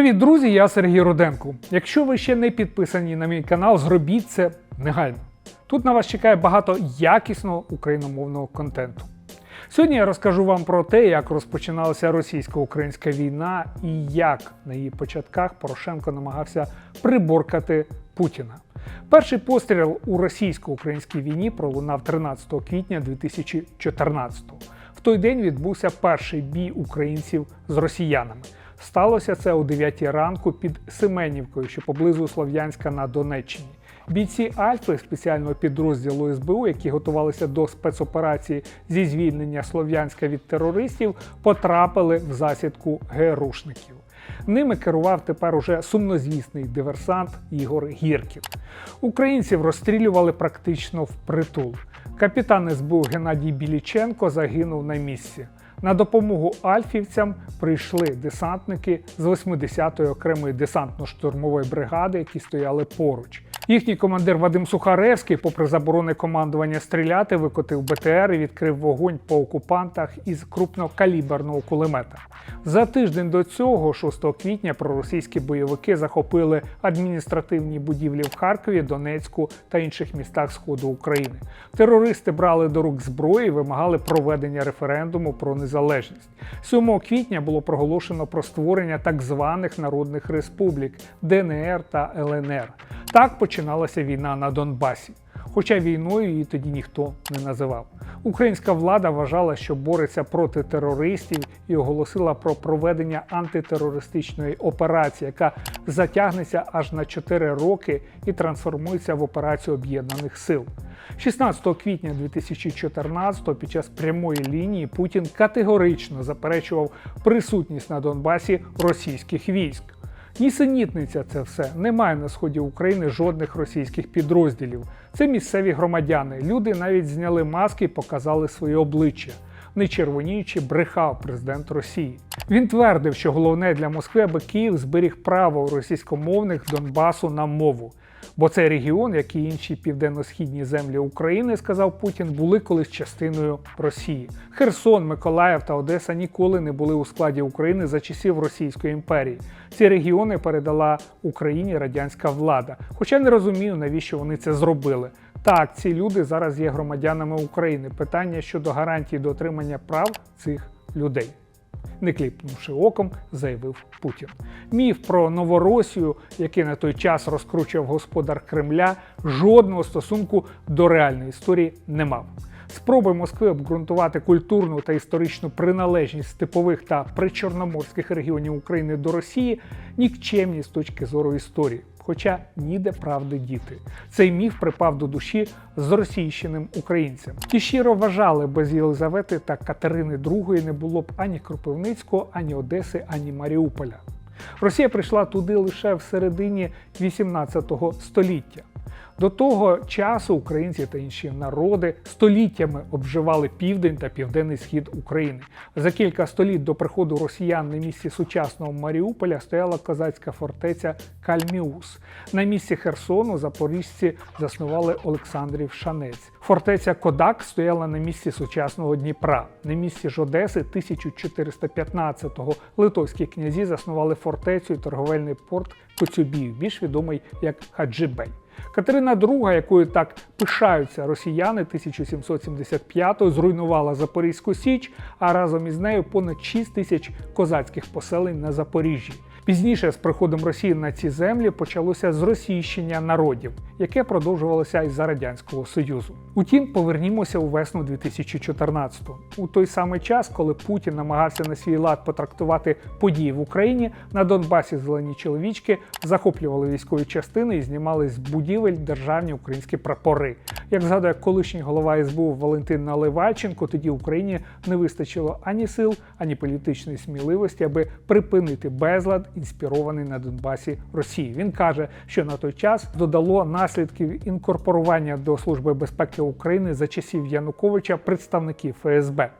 Привіт, друзі! Я Сергій Руденко. Якщо ви ще не підписані на мій канал, зробіть це негайно. Тут на вас чекає багато якісного україномовного контенту. Сьогодні я розкажу вам про те, як розпочиналася російсько-українська війна і як на її початках Порошенко намагався приборкати Путіна. Перший постріл у російсько-українській війні пролунав 13 квітня 2014 В той день відбувся перший бій українців з росіянами. Сталося це о 9 ранку під Семенівкою, що поблизу Слов'янська на Донеччині. Бійці Альфи спеціального підрозділу СБУ, які готувалися до спецоперації зі звільнення Слов'янська від терористів, потрапили в засідку ГРУшників. Ними керував тепер уже сумнозвісний диверсант Ігор Гірків. Українців розстрілювали практично впритул. Капітан СБУ Геннадій Біліченко загинув на місці. На допомогу альфівцям прийшли десантники з 80-ї окремої десантно-штурмової бригади, які стояли поруч. Їхній командир Вадим Сухаревський, попри заборони командування стріляти, викотив БТР і відкрив вогонь по окупантах із крупнокаліберного кулемета. За тиждень до цього, 6 квітня, проросійські бойовики захопили адміністративні будівлі в Харкові, Донецьку та інших містах Сходу України. Терористи брали до рук зброю і вимагали проведення референдуму про незалежність. 7 квітня було проголошено про створення так званих народних республік ДНР та ЛНР. Так починалася війна на Донбасі. Хоча війною її тоді ніхто не називав. Українська влада вважала, що бореться проти терористів і оголосила про проведення антитерористичної операції, яка затягнеться аж на 4 роки і трансформується в операцію об'єднаних сил. 16 квітня 2014 під час прямої лінії Путін категорично заперечував присутність на Донбасі російських військ. Нісенітниця це все. Немає на сході України жодних російських підрозділів. Це місцеві громадяни. Люди навіть зняли маски і показали своє обличчя. Не червоніючи, брехав президент Росії. Він твердив, що головне для Москви, аби Київ зберіг право російськомовних Донбасу на мову. Бо цей регіон, як і інші південно-східні землі України, сказав Путін, були колись частиною Росії. Херсон, Миколаїв та Одеса ніколи не були у складі України за часів Російської імперії. Ці регіони передала Україні радянська влада. Хоча не розумію, навіщо вони це зробили. Так, ці люди зараз є громадянами України. Питання щодо гарантії дотримання прав цих людей не кліпнувши оком, заявив Путін. Міф про Новоросію, який на той час розкручував господар Кремля, жодного стосунку до реальної історії не мав. Спроби Москви обґрунтувати культурну та історичну приналежність степових та причорноморських регіонів України до Росії нікчемні з точки зору історії. Хоча ніде правди діти. Цей міф припав до душі зросійщеним українцям. Ті щиро вважали, без Єлизавети та Катерини II не було б ані Кропивницького, ані Одеси, ані Маріуполя. Росія прийшла туди лише в середині 18 століття. До того часу українці та інші народи століттями обживали південь та південний схід України. За кілька століть до приходу росіян на місці сучасного Маріуполя стояла козацька фортеця Кальміус. На місці Херсону запоріжці заснували Олександрів Шанець. Фортеця Кодак стояла на місці сучасного Дніпра. На місці ж Одеси 1415-го литовські князі заснували фортецю і торговельний порт Коцюбів, більш відомий як Хаджибей. Катерина II, якою так пишаються росіяни, 1775-го зруйнувала Запорізьку Січ, а разом із нею понад 6 тисяч козацьких поселень на Запоріжжі. Пізніше з приходом Росії на ці землі почалося зросійщення народів, яке продовжувалося із за радянського союзу. Утім, повернімося у весну 2014-го. У той самий час, коли Путін намагався на свій лад потрактувати події в Україні, на Донбасі зелені чоловічки захоплювали військові частини і знімали з будівель державні українські прапори. Як згадує колишній голова СБУ Валентин Наливайченко, тоді Україні не вистачило ані сил, ані політичної сміливості, аби припинити безлад, інспірований на Донбасі Росії. Він каже, що на той час додало наслідків інкорпорування до служби безпеки України за часів Януковича представників ФСБ.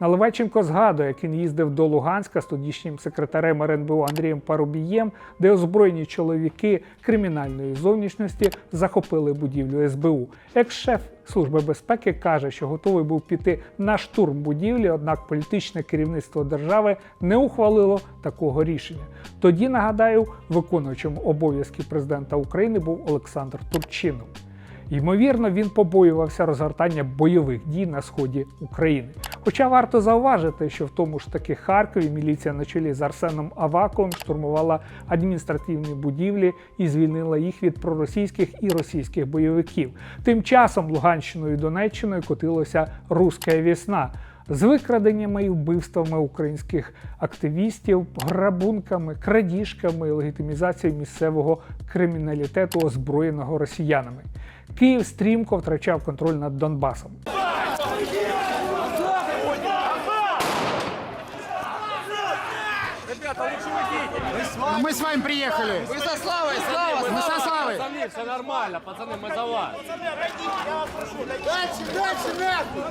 Наливайченко згадує, як він їздив до Луганська з тодішнім секретарем РНБО Андрієм Парубієм, де озброєні чоловіки кримінальної зовнішності захопили будівлю СБУ. Екс-шеф Служби безпеки каже, що готовий був піти на штурм будівлі, однак політичне керівництво держави не ухвалило такого рішення. Тоді нагадаю, виконуючим обов'язки президента України був Олександр Турчинов. Ймовірно, він побоювався розгортання бойових дій на сході України. Хоча варто зауважити, що в тому ж таки Харкові міліція на чолі з Арсеном Аваком штурмувала адміністративні будівлі і звільнила їх від проросійських і російських бойовиків. Тим часом Луганщиною і Донеччиною котилося руська вісна. З викраденнями і вбивствами українських активістів, грабунками, крадіжками легітимізацією місцевого криміналітету, озброєного росіянами. Київ стрімко втрачав контроль над Донбасом. А мы с вами приехали. Вы со Славой, Слава, Мы со Славой. Пацаны, все нормально, пацаны, мы за вас. Дальше, дальше, нахуй.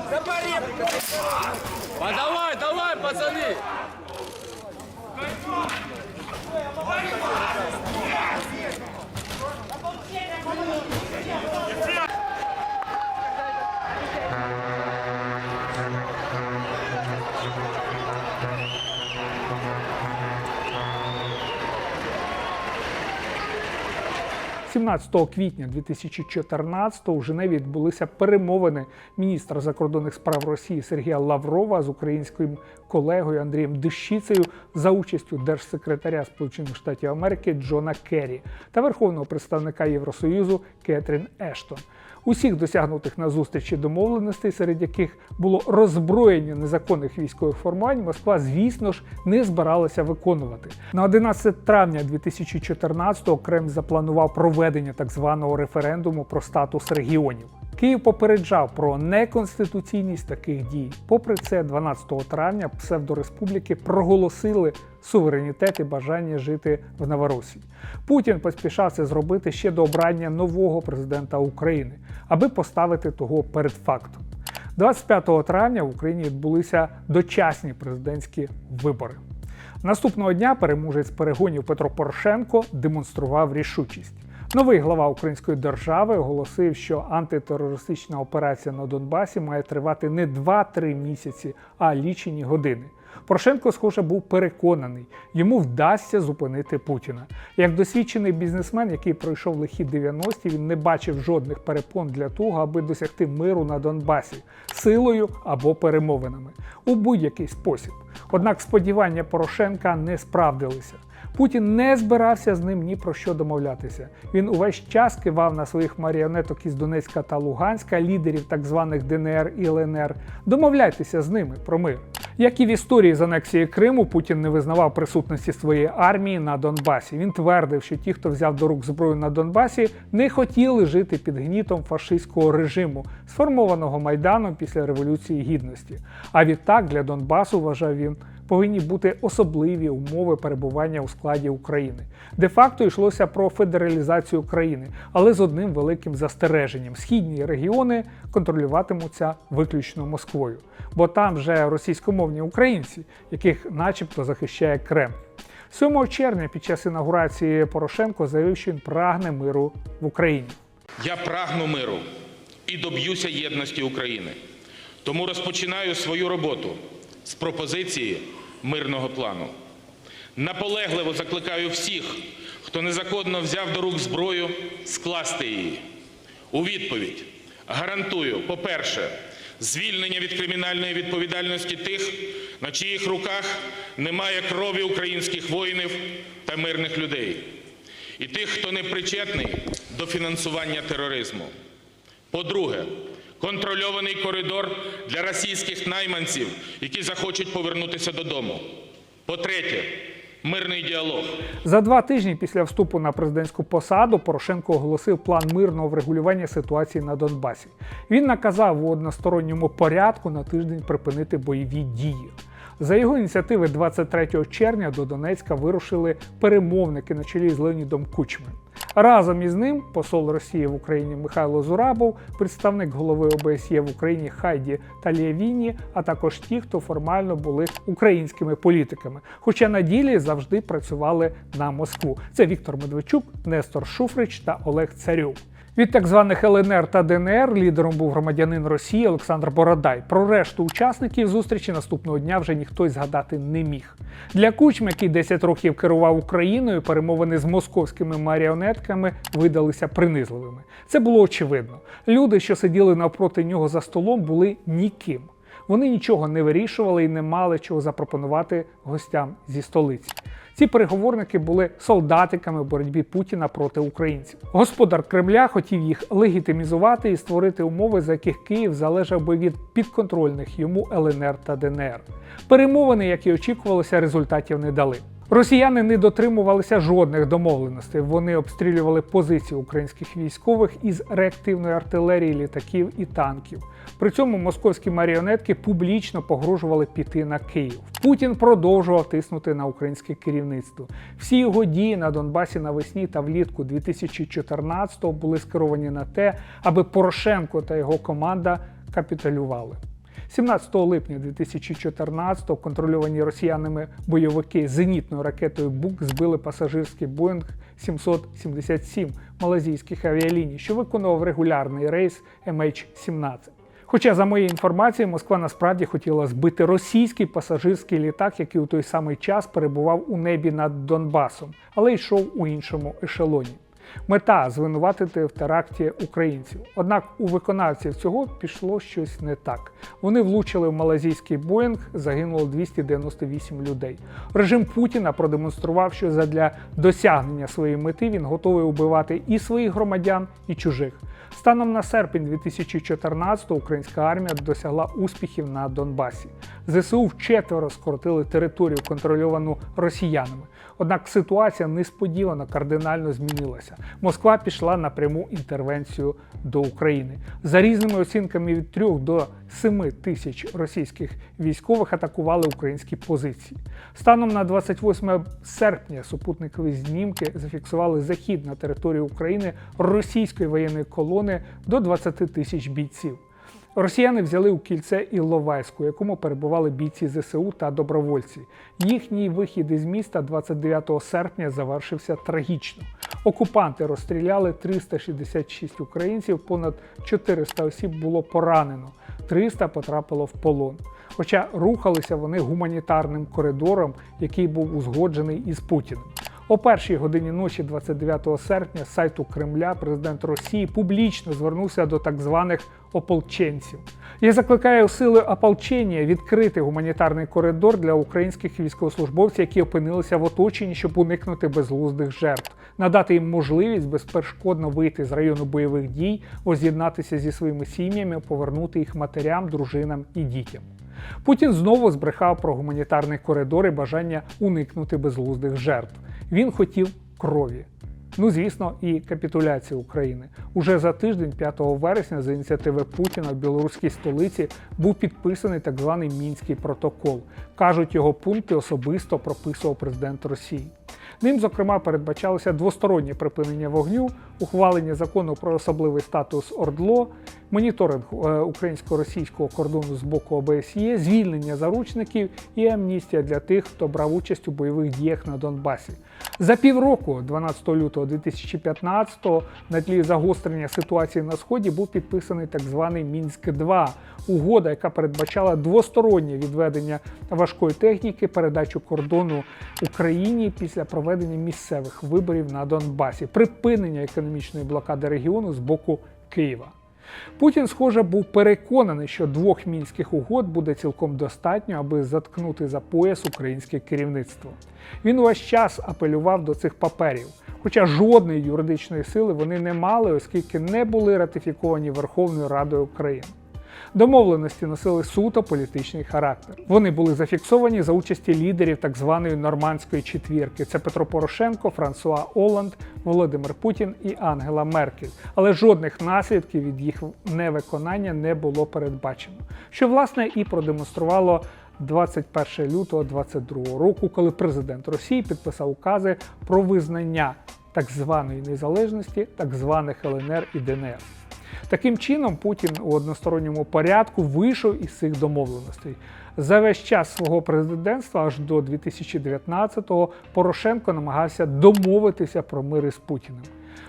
А давай, давай, пацаны. – 17 квітня 2014 у Женеві відбулися перемовини міністра закордонних справ Росії Сергія Лаврова з українським колегою Андрієм Дещицею за участю держсекретаря Сполучених Штатів Америки Джона Керрі та верховного представника Євросоюзу Кетрін Ештон. Усіх досягнутих на зустрічі домовленостей, серед яких було роззброєння незаконних військових формувань, Москва, звісно ж, не збиралася виконувати. На 11 травня 2014-го Кремль запланував проведення так званого референдуму про статус регіонів. Київ попереджав про неконституційність таких дій. Попри це, 12 травня псевдореспубліки проголосили суверенітет і бажання жити в Новоросії. Путін поспішав це зробити ще до обрання нового президента України, аби поставити того перед фактом. 25 травня в Україні відбулися дочасні президентські вибори. Наступного дня переможець перегонів Петро Порошенко демонстрував рішучість. Новий глава української держави оголосив, що антитерористична операція на Донбасі має тривати не 2-3 місяці, а лічені години. Порошенко, схоже, був переконаний, йому вдасться зупинити Путіна. Як досвідчений бізнесмен, який пройшов лихі 90-ті, він не бачив жодних перепон для того, аби досягти миру на Донбасі силою або перемовинами у будь-який спосіб. Однак сподівання Порошенка не справдилися. Путін не збирався з ним ні про що домовлятися. Він увесь час кивав на своїх маріонеток із Донецька та Луганська, лідерів так званих ДНР і ЛНР. Домовляйтеся з ними про мир. Як і в історії з анексії Криму, Путін не визнавав присутності своєї армії на Донбасі. Він твердив, що ті, хто взяв до рук зброю на Донбасі, не хотіли жити під гнітом фашистського режиму, сформованого майданом після революції гідності. А відтак для Донбасу вважав він. Повинні бути особливі умови перебування у складі України. Де-факто йшлося про федералізацію країни, але з одним великим застереженням: східні регіони контролюватимуться виключно Москвою, бо там вже російськомовні українці, яких, начебто, захищає Кремль. 7 червня під час інаугурації Порошенко заявив, що він прагне миру в Україні. Я прагну миру і доб'юся єдності України. Тому розпочинаю свою роботу з пропозиції мирного плану. Наполегливо закликаю всіх, хто незаконно взяв до рук зброю, скласти її. У відповідь гарантую, по-перше, звільнення від кримінальної відповідальності тих, на чиїх руках немає крові українських воїнів та мирних людей, і тих, хто не причетний до фінансування тероризму. По-друге, контрольований коридор для російських найманців, які захочуть повернутися додому. По-третє, мирний діалог. За два тижні після вступу на президентську посаду Порошенко оголосив план мирного врегулювання ситуації на Донбасі. Він наказав у односторонньому порядку на тиждень припинити бойові дії. За його ініціативи 23 червня до Донецька вирушили перемовники на чолі з Леонідом Кучмою. Разом із ним посол Росії в Україні Михайло Зурабов, представник голови ОБСЄ в Україні Хайді Талієвіні, а також ті, хто формально були українськими політиками, хоча на ділі завжди працювали на Москву. Це Віктор Медведчук, Нестор Шуфрич та Олег Царюк. Від так званих ЛНР та ДНР лідером був громадянин Росії Олександр Бородай. Про решту учасників зустрічі наступного дня вже ніхто й згадати не міг. Для Кучми, який 10 років керував Україною, перемовини з московськими маріонетками видалися принизливими. Це було очевидно. Люди, що сиділи навпроти нього за столом, були ніким. Вони нічого не вирішували і не мали чого запропонувати гостям зі столиці. Ці переговорники були солдатиками в боротьбі Путіна проти українців. Господар Кремля хотів їх легітимізувати і створити умови, за яких Київ залежав би від підконтрольних йому ЛНР та ДНР. Перемовини, як і очікувалося, результатів не дали. Росіяни не дотримувалися жодних домовленостей. Вони обстрілювали позиції українських військових із реактивної артилерії, літаків і танків. При цьому московські маріонетки публічно погрожували піти на Київ. Путін продовжував тиснути на українське керівництво. Всі його дії на Донбасі навесні та влітку 2014-го були скеровані на те, аби Порошенко та його команда капітулювали. 17 липня 2014-го контрольовані росіянами бойовики зенітною ракетою БУК збили пасажирський Боїнг 777 малазійських авіаліній, що виконував регулярний рейс MH17. Хоча, за моєю інформацією, Москва насправді хотіла збити російський пасажирський літак, який у той самий час перебував у небі над Донбасом, але йшов у іншому ешелоні. Мета звинуватити в теракті українців. Однак у виконавців цього пішло щось не так. Вони влучили в малазійський Боїнг, загинуло 298 людей. Режим Путіна продемонстрував, що задля досягнення своєї мети він готовий убивати і своїх громадян, і чужих. Станом на серпень 2014 українська армія досягла успіхів на Донбасі. ЗСУ вчетверо скоротили територію, контрольовану росіянами. Однак ситуація несподівано кардинально змінилася. Москва пішла на пряму інтервенцію до України. За різними оцінками від 3 до 7 тисяч російських військових атакували українські позиції. Станом на 28 серпня супутникові знімки зафіксували захід на територію України російської воєнної колони до 20 тисяч бійців. Росіяни взяли у кільце Іловайську, якому перебували бійці ЗСУ та добровольці. Їхній вихід із міста 29 серпня завершився трагічно. Окупанти розстріляли 366 українців, понад 400 осіб було поранено, 300 потрапило в полон. Хоча рухалися вони гуманітарним коридором, який був узгоджений із Путіним. О першій годині ночі 29 серпня з сайту Кремля президент Росії публічно звернувся до так званих ополченців. Я закликаю сили ополчення відкрити гуманітарний коридор для українських військовослужбовців, які опинилися в оточенні, щоб уникнути безглуздих жертв, надати їм можливість безперешкодно вийти з району бойових дій, воз'єднатися зі своїми сім'ями, повернути їх матерям, дружинам і дітям. Путін знову збрехав про гуманітарний коридор і бажання уникнути безглуздих жертв. Він хотів крові. Ну, звісно, і капітуляції України. Уже за тиждень, 5 вересня, за ініціативи Путіна в білоруській столиці був підписаний так званий мінський протокол. кажуть, його пункти особисто прописував президент Росії. Ним, зокрема, передбачалося двостороннє припинення вогню, ухвалення закону про особливий статус ОРДЛО, моніторинг е, українсько-російського кордону з боку ОБСЄ, звільнення заручників і амністія для тих, хто брав участь у бойових діях на Донбасі. За півроку, 12 лютого 2015-го, на тлі загострення ситуації на сході був підписаний так званий Мінськ 2 угода, яка передбачала двостороннє відведення важкої техніки, передачу кордону Україні після проведення місцевих виборів на Донбасі, припинення економічної блокади регіону з боку Києва. Путін, схоже, був переконаний, що двох мінських угод буде цілком достатньо, аби заткнути за пояс українське керівництво. Він увесь час апелював до цих паперів, хоча жодної юридичної сили вони не мали, оскільки не були ратифіковані Верховною Радою України. Домовленості носили суто політичний характер. Вони були зафіксовані за участі лідерів так званої нормандської четвірки. Це Петро Порошенко, Франсуа Оланд, Володимир Путін і Ангела Меркель. Але жодних наслідків від їх невиконання не було передбачено, що власне і продемонструвало 21 лютого 2022 року, коли президент Росії підписав укази про визнання так званої незалежності так званих ЛНР і ДНР. Таким чином, Путін у односторонньому порядку вийшов із цих домовленостей. За весь час свого президентства, аж до 2019-го, Порошенко намагався домовитися про мир із Путіним.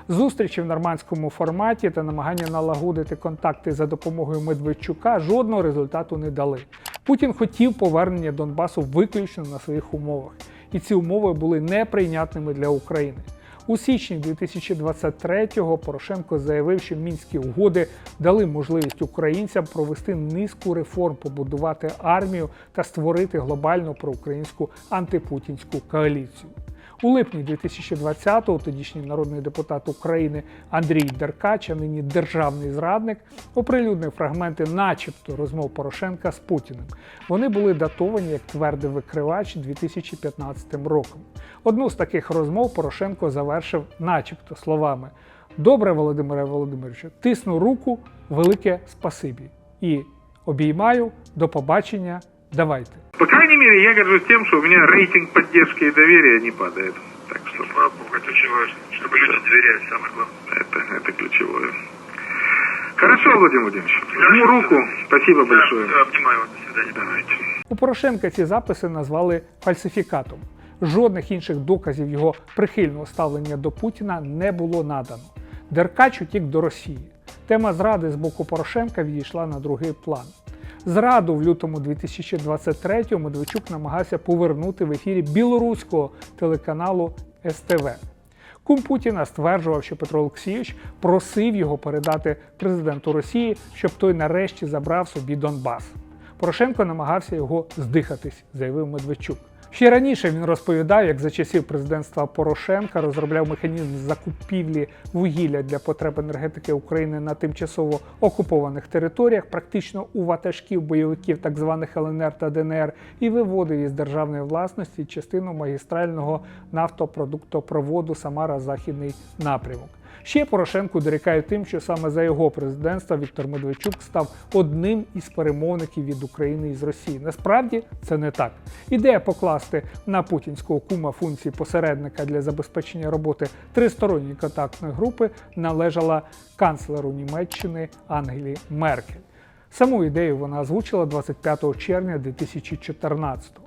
Зустрічі в нормандському форматі та намагання налагодити контакти за допомогою Медведчука жодного результату не дали. Путін хотів повернення Донбасу виключно на своїх умовах, і ці умови були неприйнятними для України. У січні 2023-го Порошенко заявив, що мінські угоди дали можливість українцям провести низку реформ, побудувати армію та створити глобальну проукраїнську антипутінську коаліцію. У липні 2020-го тодішній народний депутат України Андрій Деркач, а нині державний зрадник, оприлюднив фрагменти, начебто, розмов Порошенка з Путіним. Вони були датовані як твердий викривач 2015 роком. Одну з таких розмов Порошенко завершив, начебто, словами: Добре, Володимире Володимировичу, тисну руку, велике спасибі. І обіймаю, до побачення, давайте. По крайней мере, я горжусь тем, что у меня рейтинг поддержки и доверия не падает. Так что, слава богу, это очень важно. Чтобы люди доверяли, самое главное. Это, это ключевое. Хорошо, Владимир Владимирович. Жму руку. Спасибо большое. обнимаю вас. До свидания. Давайте. У Порошенка ці записи назвали фальсифікатом. Жодних інших доказів його прихильного ставлення до Путіна не було надано. Деркач утік до Росії. Тема зради з боку Порошенка відійшла на другий план. Зраду в лютому 2023-го Медведчук намагався повернути в ефірі білоруського телеканалу СТВ. Кум Путіна стверджував, що Петро Олексійович просив його передати президенту Росії, щоб той нарешті забрав собі Донбас. Порошенко намагався його здихатись, заявив Медведчук. Ще раніше він розповідав, як за часів президентства Порошенка розробляв механізм закупівлі вугілля для потреб енергетики України на тимчасово окупованих територіях, практично у ватажків бойовиків так званих ЛНР та ДНР, і виводив із державної власності частину магістрального нафтопродуктопроводу Самара Західний напрямок. Ще Порошенку дорікають тим, що саме за його президентства Віктор Медведчук став одним із перемовників від України із Росії. Насправді це не так. Ідея покласти на путінського кума функції посередника для забезпечення роботи тристоронньої контактної групи належала канцлеру Німеччини Ангелі Меркель. Саму ідею вона озвучила 25 червня 2014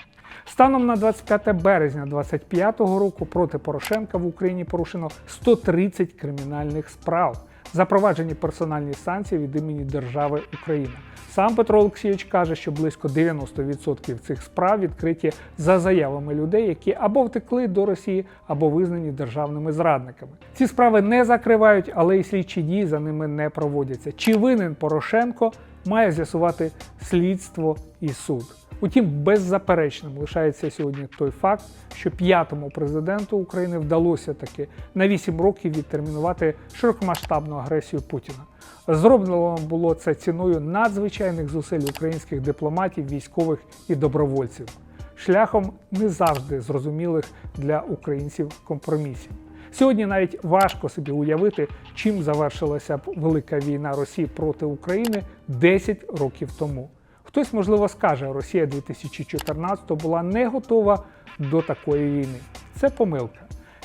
Станом на 25 березня 2025 року проти Порошенка в Україні порушено 130 кримінальних справ, запроваджені персональні санкції від імені держави Україна. Сам Петро Олексійович каже, що близько 90% цих справ відкриті за заявами людей, які або втекли до Росії, або визнані державними зрадниками. Ці справи не закривають, але і слідчі дії за ними не проводяться. Чи винен Порошенко має з'ясувати слідство і суд. Утім, беззаперечним лишається сьогодні той факт, що п'ятому президенту України вдалося таки на 8 років відтермінувати широкомасштабну агресію Путіна. Зроблено було це ціною надзвичайних зусиль українських дипломатів, військових і добровольців, шляхом не завжди зрозумілих для українців компромісів. Сьогодні навіть важко собі уявити, чим завершилася б велика війна Росії проти України 10 років тому. Хтось, можливо, скаже, Росія 2014 була не готова до такої війни. Це помилка.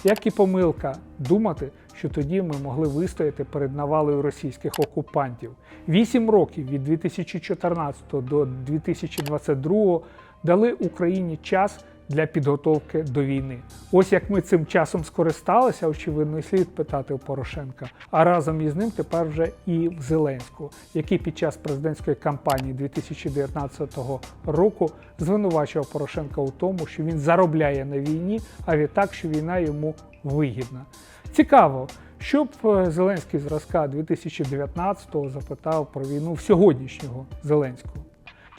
Як і помилка думати, що тоді ми могли вистояти перед навалою російських окупантів. Вісім років від 2014 до 2022 дали Україні час для підготовки до війни. Ось як ми цим часом скористалися, очевидно, і слід питати у Порошенка. А разом із ним тепер вже і в Зеленського, який під час президентської кампанії 2019 року звинувачував Порошенка у тому, що він заробляє на війні, а відтак, що війна йому вигідна. Цікаво. Що б е, Зеленський зразка 2019-го запитав про війну в сьогоднішнього Зеленського?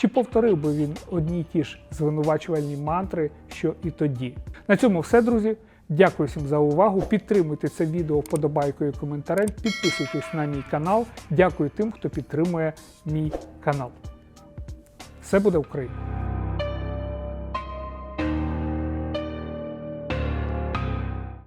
Чи повторив би він одні й ті ж звинувачувальні мантри, що і тоді? На цьому все, друзі. Дякую всім за увагу. Підтримуйте це відео вподобайкою і коментарем. Підписуйтесь на мій канал. Дякую тим, хто підтримує мій канал. Все буде Україна!